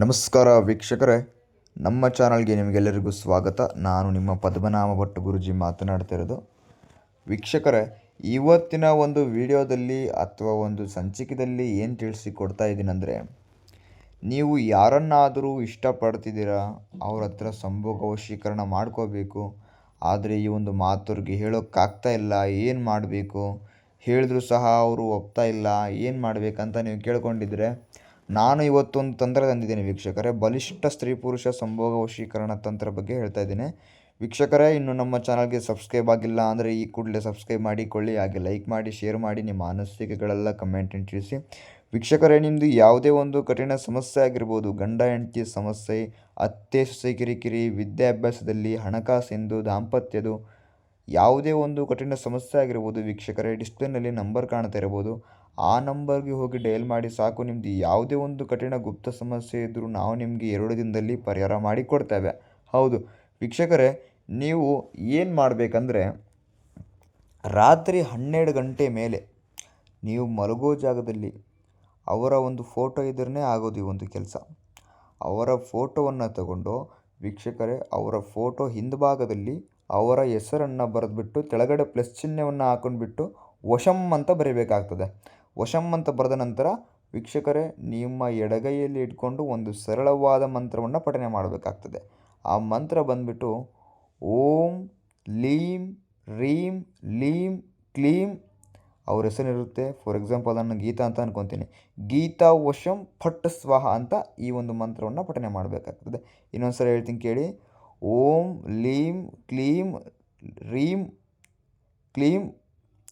ನಮಸ್ಕಾರ ವೀಕ್ಷಕರೇ, ನಮ್ಮ ಚಾನಲ್ಗೆ ನಿಮಗೆಲ್ಲರಿಗೂ ಸ್ವಾಗತ. ನಾನು ನಿಮ್ಮ ಪದ್ಮನಾಮ ಭಟ್ ಗುರುಜಿ ಮಾತನಾಡ್ತಾ ಇರೋದು. ವೀಕ್ಷಕರೇ, ಇವತ್ತಿನ ಒಂದು ವಿಡಿಯೋದಲ್ಲಿ ಅಥವಾ ಒಂದು ಸಂಚಿಕೆಯಲ್ಲಿ ಏನು ತಿಳಿಸಿಕೊಡ್ತಾ ಇದ್ದೀನಂದರೆ, ನೀವು ಯಾರನ್ನಾದರೂ ಇಷ್ಟಪಡ್ತಿದ್ದೀರಾ, ಅವ್ರ ಹತ್ರ ಸಂಭೋಗ ವಶೀಕರಣ ಮಾಡ್ಕೋಬೇಕು, ಆದರೆ ಈ ಒಂದು ಮಾತವ್ರಿಗೆ ಹೇಳೋಕ್ಕಾಗ್ತಾ ಇಲ್ಲ, ಏನು ಮಾಡಬೇಕು, ಹೇಳಿದ್ರು ಸಹ ಅವರು ಒಪ್ತಾ ಇಲ್ಲ, ಏನು ಮಾಡಬೇಕಂತ ನೀವು ಕೇಳ್ಕೊಂಡಿದ್ರೆ ನಾನು ಇವತ್ತೊಂದು ತಂತ್ರ ತಂದಿದ್ದೀನಿ ವೀಕ್ಷಕರೇ. ಬಲಿಷ್ಠ ಸ್ತ್ರೀ ಪುರುಷ ಸಂಭೋಗ ವಶೀಕರಣ ತಂತ್ರ ಬಗ್ಗೆ ಹೇಳ್ತಾ ಇದ್ದೀನಿ. ವೀಕ್ಷಕರೇ, ಇನ್ನು ನಮ್ಮ ಚಾನಲ್ಗೆ ಸಬ್ಸ್ಕ್ರೈಬ್ ಆಗಿಲ್ಲ ಅಂದರೆ ಈ ಕೂಡಲೇ ಸಬ್ಸ್ಕ್ರೈಬ್ ಮಾಡಿಕೊಳ್ಳಿ. ಹಾಗೆ ಲೈಕ್ ಮಾಡಿ, ಶೇರ್ ಮಾಡಿ, ನಿಮ್ಮ ಅನಿಸಿಕೆಗಳೆಲ್ಲ ಕಮೆಂಟನ್ನು ತಿಳಿಸಿ. ವೀಕ್ಷಕರೇ ನಿಮ್ಮದು ಯಾವುದೇ ಒಂದು ಕಠಿಣ ಸಮಸ್ಯೆ ಆಗಿರ್ಬೋದು, ಗಂಡ, ಹೆಂಡತಿ ಸಮಸ್ಯೆ, ಅತ್ತೆ, ಸೊಸೆ, ಕಿರಿಕಿರಿ, ವಿದ್ಯಾಭ್ಯಾಸದಲ್ಲಿ ಹಣಕಾಸಿಂದು ದಾಂಪತ್ಯದು ಯಾವುದೇ ಒಂದು ಕಠಿಣ ಸಮಸ್ಯೆ ಆಗಿರ್ಬೋದು, ವೀಕ್ಷಕರೇ ಡಿಸ್ಪ್ಲೇನಲ್ಲಿ ನಂಬರ್ ಕಾಣ್ತಾ ಇರ್ಬೋದು. ಆ ನಂಬರ್ಗೆ ಹೋಗಿ ಡಯಲ್ ಮಾಡಿ ಸಾಕು ನಿಮ್ಮದು ಯಾವುದೇ ಒಂದು ಕಠಿಣ ಗುಪ್ತ ಸಮಸ್ಯೆ ಇದ್ದರೂ ನಾವು ನಿಮಗೆ ಎರಡು ದಿನದಲ್ಲಿ ಪರಿಹಾರ ಮಾಡಿ ಕೊಡ್ತೇವೆ. ಹೌದು. ವೀಕ್ಷಕರೇ, ನೀವು ಏನು ಮಾಡಬೇಕಂದ್ರೆ, ರಾತ್ರಿ ಹನ್ನೆರಡು ಗಂಟೆ ಮೇಲೆ ನೀವು ಮಲಗೋ ಜಾಗದಲ್ಲಿ ಅವರ ಒಂದು ಫೋಟೋ ಇದ್ರೇ ಆಗೋದು ಈ ಒಂದು ಕೆಲಸ. ಅವರ ಫೋಟೋವನ್ನು ತಗೊಂಡು ವೀಕ್ಷಕರೇ, ಅವರ ಫೋಟೋ ಹಿಂಭಾಗದಲ್ಲಿ ಅವರ ಹೆಸರನ್ನು ಬರೆದ್ಬಿಟ್ಟು ಕೆಳಗಡೆ ಪ್ಲಸ್ ಚಿಹ್ನೆಯನ್ನು ಹಾಕೊಂಡ್ಬಿಟ್ಟು ವಶಂ ಅಂತ ಬರೀಬೇಕಾಗ್ತದೆ. ವಶಂ ಅಂತ ಬರೆದ ನಂತರ, ವೀಕ್ಷಕರೇ, ನಿಮ್ಮ ಎಡಗೈಯಲ್ಲಿ ಇಟ್ಕೊಂಡು ಒಂದು ಸರಳವಾದ ಮಂತ್ರವನ್ನು ಪಠನೆ ಮಾಡಬೇಕಾಗ್ತದೆ. ಆ ಮಂತ್ರ ಬಂದ್ಬಿಟ್ಟು, ಓಂ ಲೀಂ ರೀಂ ಲೀಂ ಕ್ಲೀಂ ಅವ್ರ ಹೆಸರಿರುತ್ತೆ. ಫಾರ್ ಎಕ್ಸಾಂಪಲ್ ನಾನು ಗೀತಾ ಅಂತ ಅನ್ಕೊತೀನಿ. ಗೀತಾ ವಶಂ ಫಟ್ ಸ್ವಾಹ ಅಂತ ಈ ಒಂದು ಮಂತ್ರವನ್ನು ಪಠನೆ ಮಾಡಬೇಕಾಗ್ತದೆ. ಇನ್ನೊಂದು ಸಲ ಹೇಳ್ತೀನಿ ಕೇಳಿ. ಓಂ ಲೀಂ ಕ್ಲೀಂ ರೀಂ ಕ್ಲೀಂ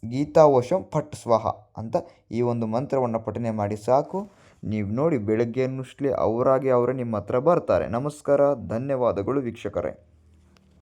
ಗೀತಾ ವಶಂ ಫಟ್ ಸ್ವಾಹ ಅಂತ ಈ ಒಂದು ಮಂತ್ರವನ್ನು ಪಠನೆ ಮಾಡಿ ಸಾಕು. ನೀವು ನೋಡಿ ಬೆಳಗ್ಗೆ ಅನ್ನುಷ್ಟಲೇ ಅವರಾಗಿ ಅವರೇ ನಿಮ್ಮ ಹತ್ರ ಬರ್ತಾರೆ. ನಮಸ್ಕಾರ, ಧನ್ಯವಾದಗಳು ವೀಕ್ಷಕರೇ.